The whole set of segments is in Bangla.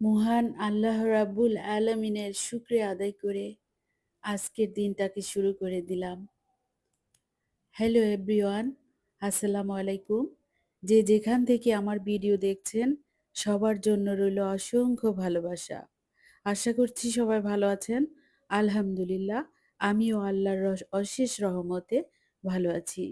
মহান আল্লাহ রাব্বুল আলমিনের শুক্রিয়া আদায় করে আজকের দিনটাকে শুরু করে দিলাম। হ্যালো এভরিওয়ান আসসালামু আলাইকুম। যে যেখান থেকে আমার ভিডিও দেখছেন, সবার জন্য রইল অসংখ্য ভালোবাসা। আশা করছি সবাই ভালো আছেন। আলহামদুলিল্লাহ, আমিও আল্লাহর অশেষ রহমতে ভালো আছি।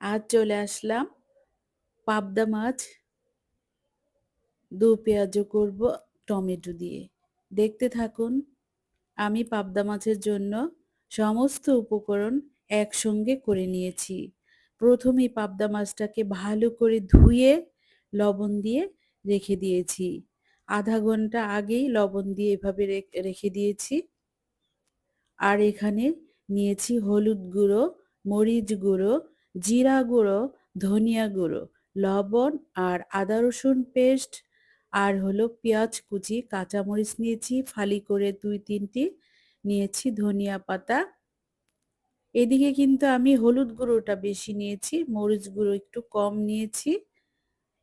আজ চলে আসলাম পাবদা মাছ দু পেঁয়াজও করব টমেটো দিয়ে। দেখতে থাকুন, আমি পাবদা মাছের জন্য সমস্ত উপকরণ একসঙ্গে করে নিয়েছি। প্রথমেই পাবদা মাছটাকে ভালো করে ধুয়ে লবণ দিয়ে রেখে দিয়েছি। আধা ঘণ্টা আগেই লবণ দিয়ে এভাবে রেখে দিয়েছি। আর এখানে নিয়েছি হলুদ গুঁড়ো, মরিচ গুঁড়ো, জিরা গুঁড়ো, ধনিয়া গুঁড়ো, লবণ আর আদা রসুন পেস্ট আর হলো পেঁয়াজ, কুচি, কাঁচামরিচ নিয়েছি, ফালি করে দুই, তিনটি নিয়েছি, ধনিয়া পাতা। এদিকে কিন্তু আমি হলুদ গুঁড়োটা বেশি নিয়েছি, মরিচ গুঁড়ো একটু কম নিয়েছি।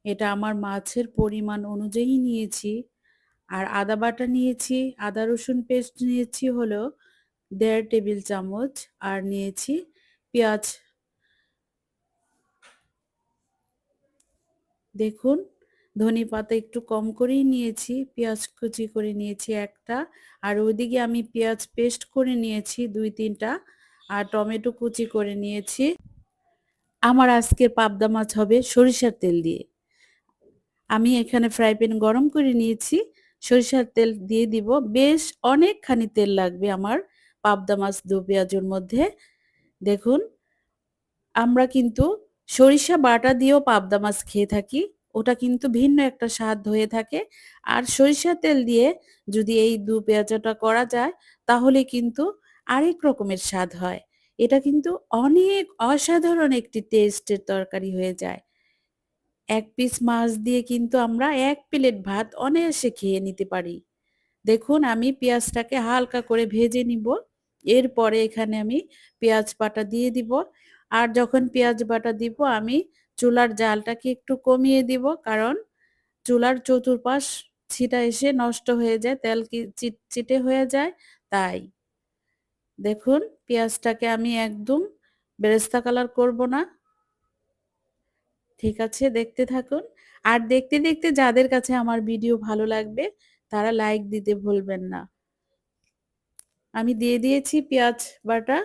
এটা আমার মাছের পরিমাণ অনুযায়ী নিয়েছি। আর আদা বাটা নিয়েছি, আদা রসুন পেস্ট নিয়েছি হলো দেড় টেবিল চামচ আর নিয়েছি পেঁয়াজ। দেখুন ধনে পাতা একটু কম করেই নিয়েছি, পেঁয়াজ কুচি করে নিয়েছি একটা, আর ওইদিকে আমি পেঁয়াজ পেস্ট করে নিয়েছি দুই তিনটা, আর টমেটো কুচি করে নিয়েছি। আমার আজকের পাবদা মাছ হবে সরিষার তেল দিয়ে। আমি এখানে ফ্রাই প্যান গরম করে নিয়েছি, সরিষার তেল দিয়ে দিব। বেশ অনেকখানি তেল লাগবে আমার পাবদা মাছ দু পেঁয়াজের মধ্যে। দেখুন, আমরা কিন্তু সরিষা বাটা দিয়েও পাবদা মাছ খেয়ে থাকি। ওটা কিন্তু ভিন্ন একটা স্বাদ হয়ে থাকে। আর সরিষা তেল দিয়ে যদি এই দু পেঁয়াজাটা করা যায়, তাহলে কিন্তু আরেক রকমের স্বাদ হয়। এটা কিন্তু অনেক অসাধারণ একটি টেস্টের তরকারি হয়ে যায়। এক পিস মাছ দিয়ে কিন্তু আমরা এক প্লেট ভাত অনায়াসে খেয়ে নিতে পারি। দেখুন, আমি পেঁয়াজটাকে হালকা করে ভেজে নিব। এরপরে এখানে আমি পেঁয়াজ বাটা দিয়ে দিব। আর যখন পেঁয়াজ বাটা দিব, আমি চুলার জালটাকে একটু কমিয়ে দিব, কারণ চুলার চতুর্পাশ ছিটা এসে নষ্ট হয়ে যায়, তেল কি চিটচিটে হয়ে যায়, তাই। দেখুন, পেঁয়াজটাকে আমি একদম বেরেস্তা কালার করব না। ঠিক আছে, দেখতে থাকুন। আর দেখতে দেখতে যাদের কাছে আমার ভিডিও ভালো লাগবে, তারা লাইক দিতে ভুলবেন না। আমি দিয়ে দিয়েছি পেঁয়াজ বাটা,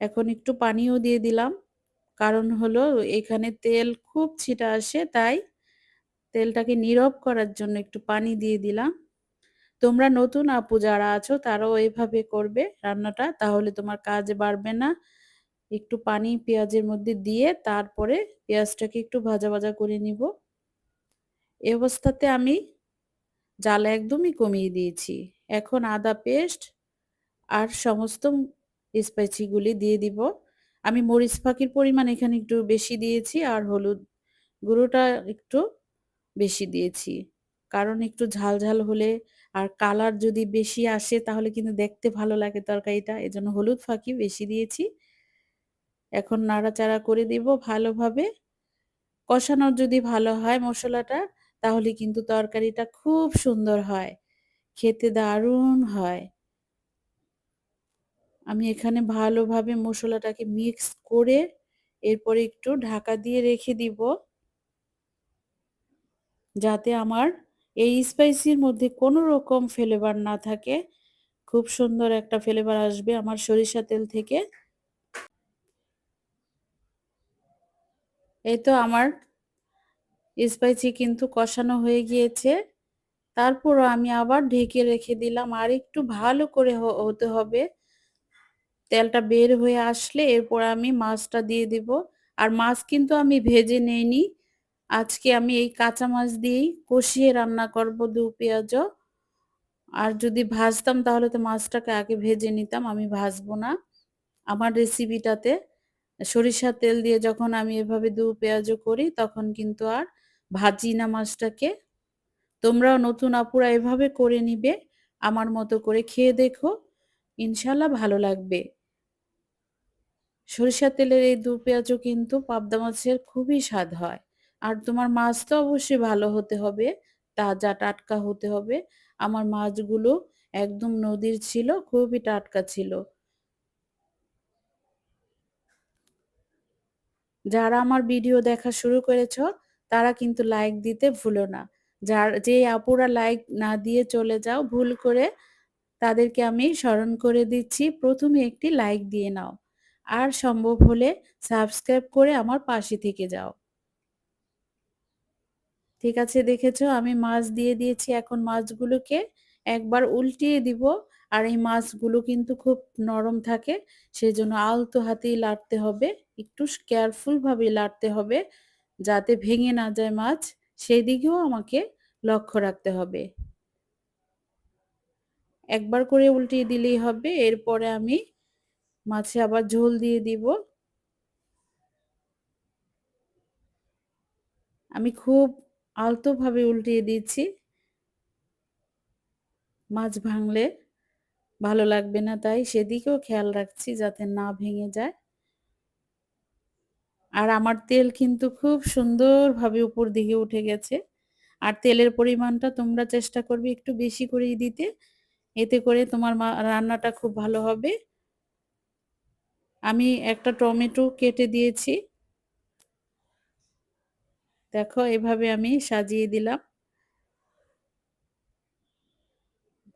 এখন একটু পানিও দিয়ে দিলাম। কারণ হলো এখানে তেল খুব ছিটা আসে, তাই তেলটাকে নীরব করার জন্য একটু পানি দিয়ে দিলাম। তোমরা নতুন আপু যারা আছো, তারাও এভাবে করবে রান্নাটা, তাহলে তোমার কাজ বাড়বে না। একটু পানি পেঁয়াজের মধ্যে দিয়ে তারপরে পেঁয়াজটাকে একটু ভাজা ভাজা করে নিব। এ অবস্থাতে আমি জাল একদমই কমিয়ে দিয়েছি। এখন আদা পেস্ট আর সমস্ত স্পাইসিগুলি দিয়ে দিব। আমি মরিচ ফাঁকির পরিমাণ এখানে একটু বেশি দিয়েছি আর হলুদ গুঁড়োটা একটু বেশি দিয়েছি। কারণ একটু ঝাল ঝাল হলে আর কালার যদি বেশি আসে তাহলে কিন্তু দেখতে ভালো লাগে তরকারিটা। এজন্য হলুদ ফাঁকি বেশি দিয়েছি। এখন নাড়াচাড়া করে দিব ভালোভাবে। কষানোর যদি ভালো হয় মশলাটা তাহলে কিন্তু তরকারিটা খুব সুন্দর হয়। খেতে দারুণ হয়। আমি এখানে ভালোভাবে মশলাটাকে মিক্স করে এরপরে একটু ঢাকা দিয়ে রেখে দিব। যাতে আমার এই স্পাইসির মধ্যে কোনো রকম ফ্লেভার না থাকে। খুব সুন্দর একটা ফ্লেভার আসবে আমার সরিষা তেল থেকে। এই তো আমার স্পাইসি কিন্তু কষানো হয়ে গিয়েছে। তারপরও আমি আবার ঢেকে রেখে দিলাম। আর একটু ভালো করে হতে হবে। তেলটা বের হয়ে আসলে এরপর আমি মাছটা দিয়ে দিব। আর মাছ কিন্তু আমি ভেজে নেইনি। আজকে আমি এই কাঁচা মাছ দিয়েই কষিয়ে রান্না করব দু পেঁয়াজ। আর যদি ভাজতাম তাহলে তো মাছটাকে আগে ভেজে নিতাম, আমি ভাজবো না। আমার রেসিপিটাতে সরিষার তেল দিয়ে যখন আমি এভাবে দু পেঁয়াজও করি তখন কিন্তু আর ভাজি না মাছটাকে। তোমরাও নতুন আপুরা এভাবে করে নিবে, আমার মতো করে খেয়ে দেখো। ইনশাল্লাহ ভালো লাগবে। সরিষার তেলের এই দু পেঁয়াজও কিন্তু পাবদা মাছের খুবই স্বাদ হয়। আর তোমার মাছ তো অবশ্যই ভালো হতে হবে, তাজা টাটকা হতে হবে। আমার মাছগুলো একদম নদীর ছিল, খুবই টাটকা ছিল। যারা আমার ভিডিও দেখা শুরু করেছ, তারা কিন্তু লাইক দিতে ভুলো না। যার, যে আপুরা লাইক না দিয়ে চলে যাও, ভুল করে তাদেরকে আমি স্মরণ করে দিচ্ছি। প্রথমে একটি লাইক দিয়ে নাও। আর সম্ভব হলে সাবস্ক্রাইব করে আমার পাশে থেকে যাও। ঠিক আছে দেখেছ? আমি মাছ দিয়ে দিয়েছি। এখন মাছগুলোকে একবার উল্টিয়ে দিব। আর এই মাছগুলো কিন্তু খুব নরম থাকে সেই জন্য আলতো হাতেই লাড়তে হবে। একটু কেয়ারফুলভাবে লাড়তে হবে, যাতে ভেঙে না যায় মাছ। সেই দিকেও আমাকে লক্ষ্য রাখতে হবে। একবার করে উল্টিয়ে দিলেই হবে। এরপরে আমি মাছে আবার ঝোল দিয়ে দিব। আমি খুব আলতোভাবে উল্টিয়ে দিচ্ছি। মাছ ভাঙলে ভালো লাগবে না, তাই সেদিকেও খেয়াল রাখছি যাতে না ভেঙে যায়। আর আমার তেল কিন্তু খুব সুন্দরভাবে উপর দিকে উঠে গেছে। আর তেলের পরিমাণটা তোমরা চেষ্টা করবে একটু বেশি করেই দিতে। এতে করে তোমার রান্নাটা খুব ভালো হবে। আমি একটা টমেটো কেটে দিয়েছি। দেখো, এভাবে আমি সাজিয়ে দিলাম।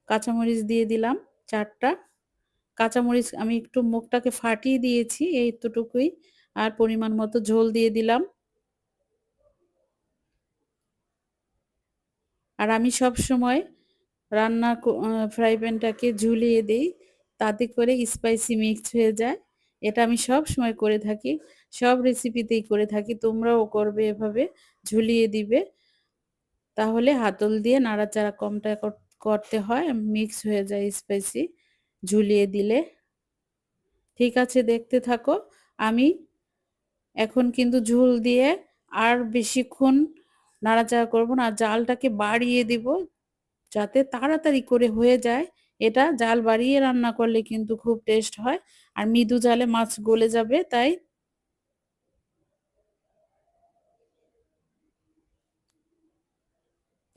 কাঁচামরিচ দিয়ে দিলাম চারটা। কাঁচামরিচ আমি একটু মুখটাকে ফাটিয়ে দিয়েছি, এই এতটুকুই। আর পরিমাণ মতো ঝোল দিয়ে দিলাম। আর আমি সব সময় রান্না ফ্রাই প্যানটাকে ঝুলিয়ে দিই, তাতে করে স্পাইসি মিক্স হয়ে যায়। এটা আমি সব সময় করে থাকি। সব রেসিপিতেই করে থাকি। তোমরাও করবে এভাবে, ঝুলিয়ে দিবে। তাহলে হাতল দিয়ে নাড়াচাড়া কমটা করতে হয়। মিক্স হয়ে যায় স্পাইসি ঝুলিয়ে দিলে। ঠিক আছে, দেখতে থাকো। আমি এখন কিন্তু ঝুল দিয়ে আর বেশিক্ষণ নাড়াচাড়া করব না। জালটাকে বাড়িয়ে দিব যাতে তাড়াতাড়ি করে হয়ে যায়। এটা জাল বাড়িয়ে রান্না করলে কিন্তু খুব টেস্ট হয়। আর মৃদু জালে মাছ গলে যাবে, তাই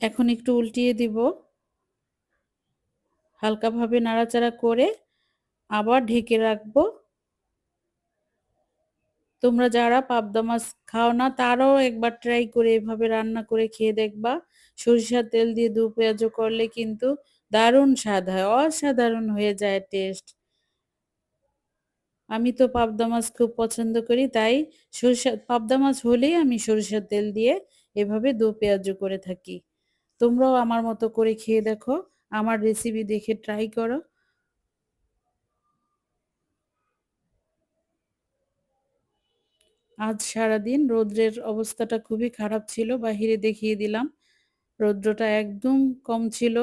এখন একটু উল্টিয়ে দিব। হালকাভাবে নাড়াচাড়া করে আবার ঢেকে রাখব। তোমরা যারা পাবদা মাছ খাও না, তারাও একবার ট্রাই করে এভাবে রান্না করে খেয়ে দেখবা। সরিষার তেল দিয়ে দু পেঁয়াজও করলে কিন্তু দারুণ স্বাদ হয় অসাধারণ হয়ে যায় টেস্ট আমি তো পাবদা মাছ খুব পছন্দ করি, তাই সরিষা, পাবদা মাছ হলেই আমি সরিষার তেল দিয়ে এভাবে দু পেঁয়াজও করে থাকি। তোমরাও আমার মতো করে খেয়ে দেখো, আমার রেসিপি দেখে ট্রাই করো। আজ সারাদিন রৌদ্রের অবস্থাটা খুবই খারাপ ছিল, বাহিরে দেখিয়ে দিলাম। রৌদ্রটা একদম কম ছিল।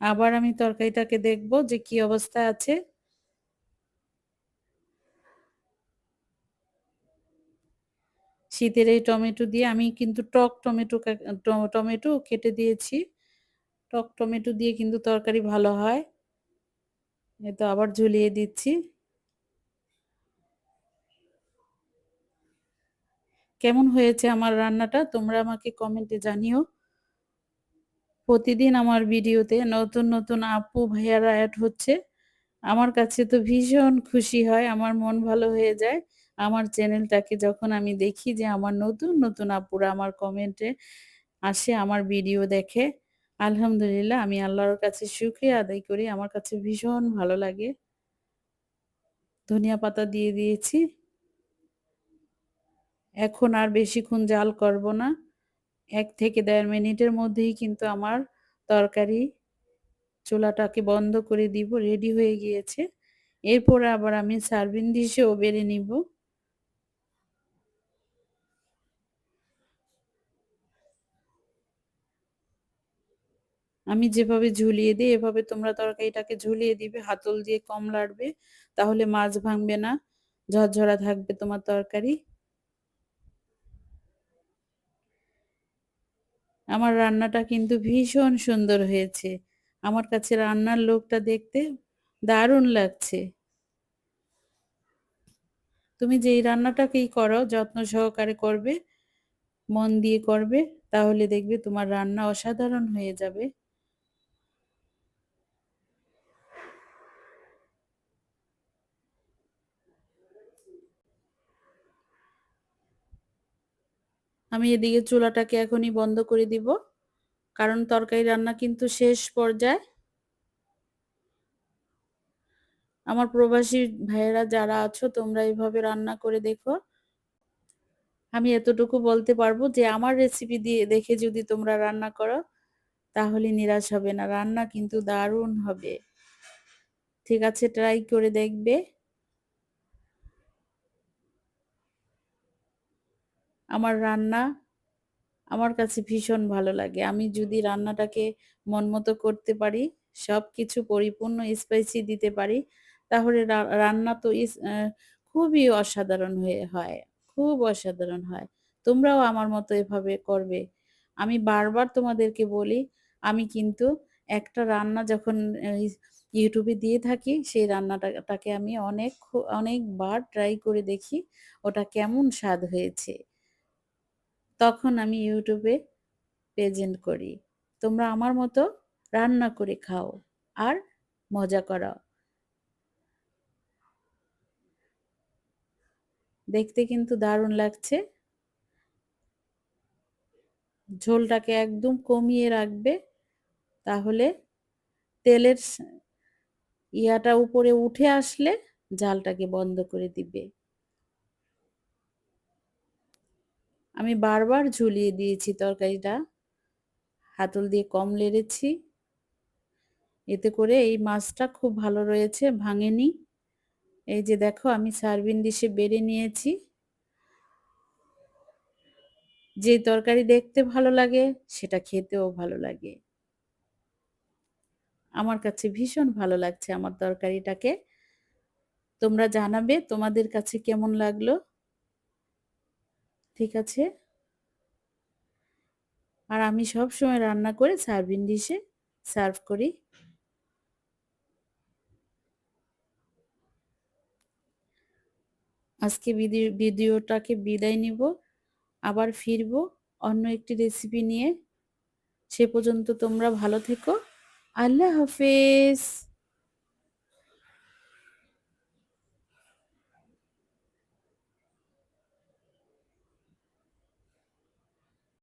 আবার আমি তরকারিটাকে দেখব যে কি অবস্থা আছে। শীতের এই টমেটো দিয়ে আমি কিন্তু টক টমেটো টমেটো কেটে দিয়েছি। টক টমেটো দিয়ে কিন্তু তরকারি ভালো হয়। এ তো আবার ঝুলিয়ে দিচ্ছি। কেমন হয়েছে আমার রান্নাটা তোমরা আমাকে কমেন্টে জানিও। প্রতিদিন আমার ভিডিওতে নতুন নতুন আপু ভাইয়ারা অ্যাড হচ্ছে। আমার কাছে তো ভীষণ খুশি হয়, আমার মন ভালো হয়ে যায়। আমার চ্যানেলটাকে যখন আমি দেখি যে আমার নতুন নতুন আপুরা আমার কমেন্টে আসে, আমার ভিডিও দেখে, আলহামদুলিল্লাহ আমি আল্লাহর কাছে সুখে আদায় করি। আমার কাছে ভীষণ ভালো লাগে। ধনিয়া পাতা দিয়ে দিয়েছি। এখন আর বেশিক্ষণ জাল করব না। এক থেকে দেড় মিনিটের মধ্যেই কিন্তু আমার তরকারি চুলাটাকে বন্ধ করে দিব রেডি হয়ে গিয়েছে। এরপরে আবার আমি সার্ভিং ডিশেও বেড়ে নিব। আমি যেভাবে ঝুলিয়ে দিই, এভাবে তোমরা তরকারিটাকে ঝুলিয়ে দিবে, হাতল দিয়ে কম লাড়বে, তাহলে মাছ ভাঙবে না, ঝরঝরা থাকবে তোমার তরকারি। আমার রান্নাটা কিন্তু ভীষণ সুন্দর হয়েছে। আমার কাছে রান্নার লোকটা দেখতে দারুণ লাগছে। তুমি যেই রান্নাটাকেই করো, যত্ন সহকারে করবে, মন দিয়ে করবে, তাহলে দেখবে তোমার রান্না অসাধারণ হয়ে যাবে। আমি এদিকে চুলাটাকে এখনই বন্ধ করে দিব। কারণ তরকারি রান্না কিন্তু শেষ পর্যায়ে। আমার প্রবাসী ভাইয়েরা যারা আছো, তোমরা এইভাবে রান্না করে দেখো। আমি এতটুকু বলতে পারব যে, আমার রেসিপি দিয়ে দেখে যদি তোমরা রান্না করো, তাহলে নিরাশ হবে না। রান্না কিন্তু দারুণ হবে। ঠিক আছে ট্রাই করে দেখবে। আমার রান্না আমার কাছে ভীষণ ভালো লাগে। আমি যদি রান্নাটাকে মন মতো করতে পারি সব কিছু পরিপূর্ণ স্পাইসি দিতে পারি, তাহলে রান্না তো খুবই অসাধারণ হয়ে, হয়, খুব অসাধারণ হয়। তোমরাও আমার মতো এভাবে করবে। আমি বারবার তোমাদেরকে বলি, আমি কিন্তু একটা রান্না যখন ইউটিউবে দিয়ে থাকি, সেই রান্নাটাকে আমি অনেক অনেকবার ট্রাই করে দেখি, ওটা কেমন স্বাদ হয়েছে। তখন আমি ইউটিউবে প্রেজেন্ট করি। তোমরা আমার মতো রান্না করে খাও আর মজা করাও। দেখতে কিন্তু দারুণ লাগছে। ঝোলটাকে একদম কমিয়ে রাখবে, তাহলে তেলের ইয়াটা উপরে উঠে আসলে জালটাকে বন্ধ করে দিবে। আমি বারবার ঝুলিয়ে দিয়েছি তরকারিটা। হাতল দিয়ে কম লেড়েছি। এতে করে এই মাছটা খুব ভালো রয়েছে, ভাঙেনি। এই যে দেখো, আমি সার্ভিন ডিশে বেড়ে নিয়েছি। যে তরকারি দেখতে ভালো লাগে, সেটা খেতেও ভালো লাগে। আমার কাছে ভীষণ ভালো লাগছে আমার তরকারিটাকে। তোমরা জানাবে তোমাদের কাছে কেমন লাগল। ঠিক আছে? আর আমি সব সময় রান্না করে সার্ভিং ডিশে সার্ভ করি। আজকে ভিডিওটাকে বিদায় নিব। আবার ফিরব অন্য একটি রেসিপি নিয়ে। সে পর্যন্ত তোমরা ভালো থেকো। আল্লাহ হাফেজ।